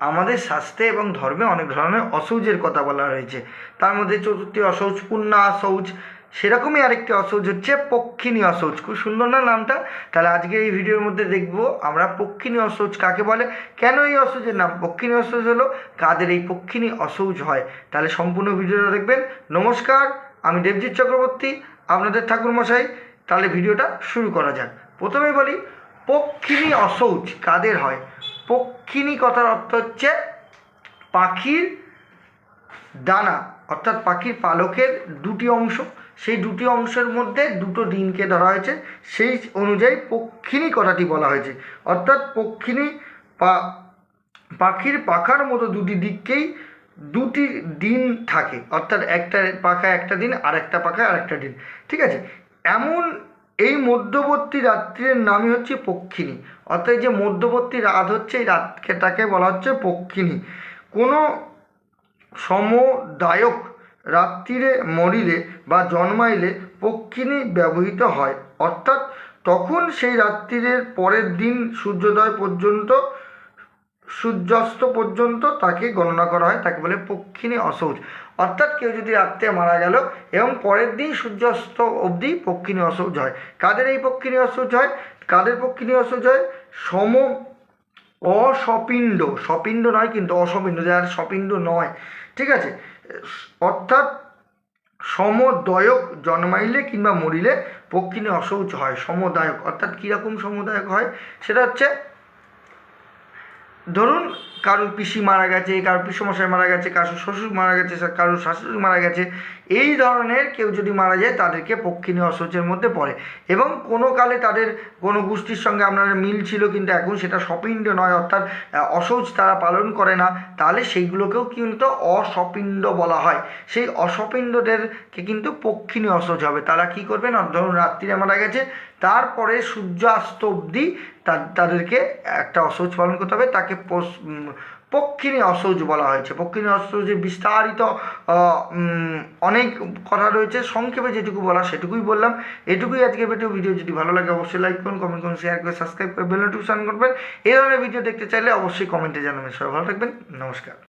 আমাদের শাস্ত্রে এবং ধর্মে অনেক ধরনের অসৌচের কথা বলা হয়েছে। তার মধ্যে চতুর্থী অসৌচ পূর্ণা অসৌচ সেরকমই আরেকটি অসৌচ হচ্ছে পক্ষিণী অসৌচ খুব সুন্দর না নামটা? তাহলে আজকে এই ভিডিওর মধ্যে দেখব আমরা পক্ষিণী অসৌচ কাকে বলে? কেন এই অসৌচের নাম? পক্ষিণী অসৌচ হলো কাদের এই পক্ষিণী অসৌচ হয়? তাহলে সম্পূর্ণ ভিডিওটা দেখবেন। নমস্কার, আমি দেবজিৎ চক্রবর্তী, আপনাদের ঠাকুরমশাই। তাহলে ভিডিওটা শুরু করা যাক। প্রথমে বলি, পক্ষিণী অসৌচ কাদের হয়? পক্ষিণী কথার অর্থ হচ্ছে পাখির ডানা, অর্থাৎ পাখির পালকের দুটি অংশ। সেই দুটি অংশের মধ্যে দুটো ডিমকে ধরা হয়েছে। সেই অনুযায়ী পক্ষিণী কথাটি বলা হয়েছে। অর্থাৎ পক্ষিণী পা, পাখির পাখার মতো দুটি দিককেই দুটি দিন থাকে। অর্থাৎ একটা পাখা একটা দিন আর একটা পাখা আর একটা দিন ঠিক আছে? এমন এই মধ্যবর্তী রাত্রির নামই হচ্ছে পক্ষিণী। অর্থাৎ যে মধ্যবর্তী রাত হচ্ছে, এই রাতটাকে বলা হচ্ছে পক্ষিণী। কোনো সমদায়ক রাত্রিরে মরিলে বা জন্মাইলে পক্ষিণী ব্যবহৃত হয়। অর্থাৎ তখন সেই রাত্রিরের পরের দিন সূর্যোদয় পর্যন্ত সূর্যাস্ত পর্যন্ত তাকে গণনা করা হয়, তাকে বলে পক্ষিণী অসৌচ। অর্থাৎ কেউ যদি রাত্রে মারা গেল এবং পরের দিন সূর্যাস্ত অবধি পক্ষিণী অসৌচ হয়। কাদের এই পক্ষিণী অসৌচ হয়? কাদের পক্ষিণী অসৌচ হয়? সম অসপিণ্ড। সপিণ্ড নয় কিন্তু অসপিণ্ড যার সপিণ্ড নয়। ঠিক আছে? অর্থাৎ সমদয়ক জন্মাইলে কিংবা মরিলে পক্ষিণী অসৌচ হয়, সমদায়ক। অর্থাৎ কীরকম সমদায়ক হয়? সেটা হচ্ছে ধরুন কারোর পিসি মারা গেছে, কারোর পিসমশাই মারা গেছে, কারোর শ্বশুর মারা গেছে, কারোর শাশুড়ি মারা গেছে, এই ধরনের কেউ যদি মারা যায় তাদেরকে পক্ষিণী অসৌচের মধ্যে পড়ে। এবং কোনো কালে তাদের কোনো গোষ্ঠীর সঙ্গে আপনার মিল ছিল কিন্তু এখন সেটা সপিণ্ড নয়, অর্থাৎ অশৌচ তারা পালন করে না, তাহলে সেইগুলোকেও কিন্তু অসপিণ্ড বলা হয়। সেই অসপিণ্ডদেরকে কিন্তু পক্ষিণী অসৌচ হবে। তারা কি করবেন ধরুন রাত্রিরে মারা গেছে, তারপরে সূর্যাস্ত অবধি তাদেরকে একটা অসৌচ পালন করতে হবে, তাকে পক্ষিণী অসৌজ বলা হয়েছে। পক্ষিণী অসৌজে বিস্তারিত অনেক কথা রয়েছে। সংক্ষেপে যেটুকু বলা সেটুকুই বললাম। এটুকুই আজকে ভিডিও ভিডিও যদি ভালো লাগে অবশ্যই লাইক করুন কমেন্ট করুন শেয়ার করে সাবস্ক্রাইব করে বেল নোটিফিকেশন করবেন। এই ধরনের ভিডিও দেখতে চাইলে অবশ্যই কমেন্টে জানাবেন। সবাই ভালো থাকবেন। নমস্কার।